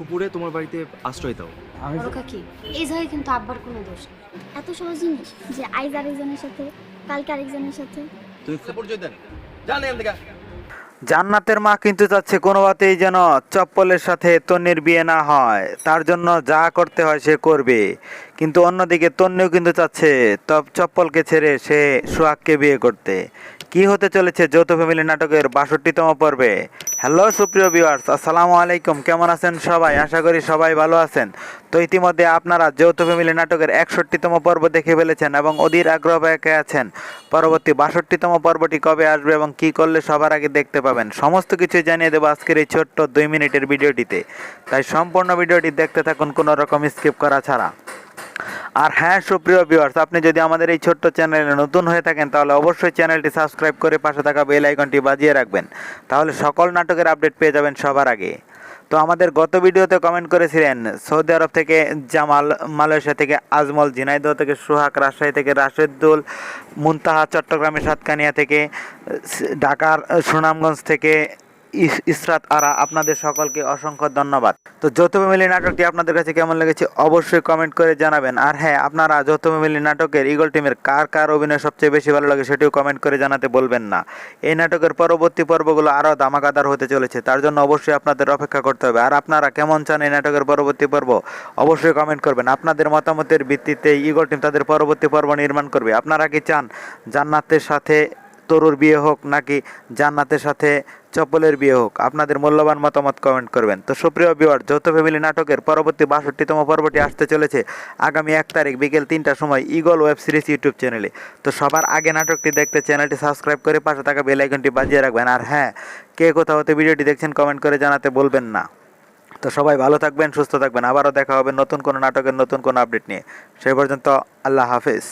পুকুরে তোমার বাড়িতে আশ্রয় দাও। আমি বড় কাকি এই জায়গায় কিন্তু আব্বার কোনো দোষ নেই। এত সহজ জিনিস যে আইজ আরেকজনের সাথে কালকে আরেকজনের সাথে। তুমি পরিচয় দেন। জানে এখান থেকে। জান্নাতের মা কিন্তু চাচ্ছে কোনোভাবেই যেন চপ্পলের সাথে তন্নির বিয়ে না হয়। তার জন্য যা করতে হয় সে করবে। কিন্তু অন্যদিকে তন্নিও কিন্তু চাচ্ছে তব চপ্পলকে ছেড়ে সে সোহাগকে বিয়ে করতে। কি হতে চলেছে যৌথ ফ্যামিলি নাটকের বাষট্টিতম পর্বে? হ্যালো সুপ্রিয় ভিউয়ার্স আসসালামু আলাইকুম। কেমন আছেন সবাই? আশা করি সবাই ভালো আছেন। তো ইতিমধ্যে আপনারা যৌথ ফ্যামিলি নাটকের একষট্টিতম পর্ব দেখে ফেলেছেন এবং অধীর আগ্রহ পেয়ে আছেন। পরবর্তী বাষট্টিতম পর্বটি কবে আসবে এবং কি করলে সবার আগে দেখতে পাবেন, সমস্ত কিছু জানিয়ে দেবো আজকের এই ছোট্ট দুই মিনিটের ভিডিওটিতে। তাই সম্পূর্ণ ভিডিওটি দেখতে থাকুন, কোনো রকম স্কিপ করা ছাড়া। আর হ্যাঁ সুপ্রিয় ভিউয়ার্স আপনি যদি আমাদের এই ছোট্ট চ্যানেলে নতুন হয়ে থাকেন, তাহলে অবশ্যই চ্যানেলটি সাবস্ক্রাইব করে পাশে থাকা বেল আইকনটি বাজিয়ে রাখবেন। তাহলে সকল নাটকের আপডেট পেয়ে যাবেন সবার আগে। তো আমাদের গত ভিডিওতে কমেন্ট করেছিলেন সৌদি আরব থেকে জামাল, মালয়েশিয়া থেকে আজমল ঝিনাইদহ থেকে সোহাগ, রাজশাহী থেকে রাশেদুল, মুনতাহা চট্টগ্রামের সাতকানিয়া থেকে, ঢাকার সুনামগঞ্জ থেকে ইসরাত আরা, আপনাদের সকলকে অসংখ্য ধন্যবাদ। তো যৌথ ফ্যামিলি নাটকটি আপনাদের কাছে কেমন লেগেছে অবশ্যই কমেন্ট করে জানাবেন। আর হ্যাঁ আপনারা যৌথ ফ্যামিলি নাটকের ইগল টিমের কার কার অভিনয় সবচেয়ে বেশি ভালো লাগে সেটিও কমেন্ট করে জানাতে বলবেন না। এই নাটকের পরবর্তী পর্বগুলো আরও ধামাকাদার হতে চলেছে, তার জন্য অবশ্যই আপনাদের অপেক্ষা করতে হবে। আর আপনারা কেমন চান এই নাটকের পরবর্তী পর্ব, অবশ্যই কমেন্ট করবেন। আপনাদের মতামতের ভিত্তিতে ইগল টিম তাদের পরবর্তী পর্ব নির্মাণ করবে। আপনারা কি চান জান্নাতের সাথে তরুর বিয়ে হোক নাকি জান্নাতের সাথে চপ্পলের বিয়ে হোক, আপনাদের মূল্যবান মতামত কমেন্ট করবেন। তো সুপ্রিয় বিওয়ার যৌথ ফ্যামিলি নাটকের পরবর্তী বাষট্টিতম পর্বটি আসতে চলেছে আগামী এক তারিখ বিকেল তিনটার সময় ইগল ওয়েব সিরিজ ইউটিউব চ্যানেলে তো সবার আগে নাটকটি দেখতে চ্যানেলটি সাবস্ক্রাইব করে পাশে থাকা বেল আইকনটি বাজিয়ে রাখবেন। আর হ্যাঁ কে কোথাও হতে ভিডিওটি দেখছেন কমেন্ট করে জানাতে বলবেন না। তো সবাই ভালো থাকবেন, সুস্থ থাকবেন। আবারও দেখা হবে নতুন কোনো নাটকের নতুন কোনো আপডেট নিয়ে। সেই পর্যন্ত আল্লাহ হাফেজ।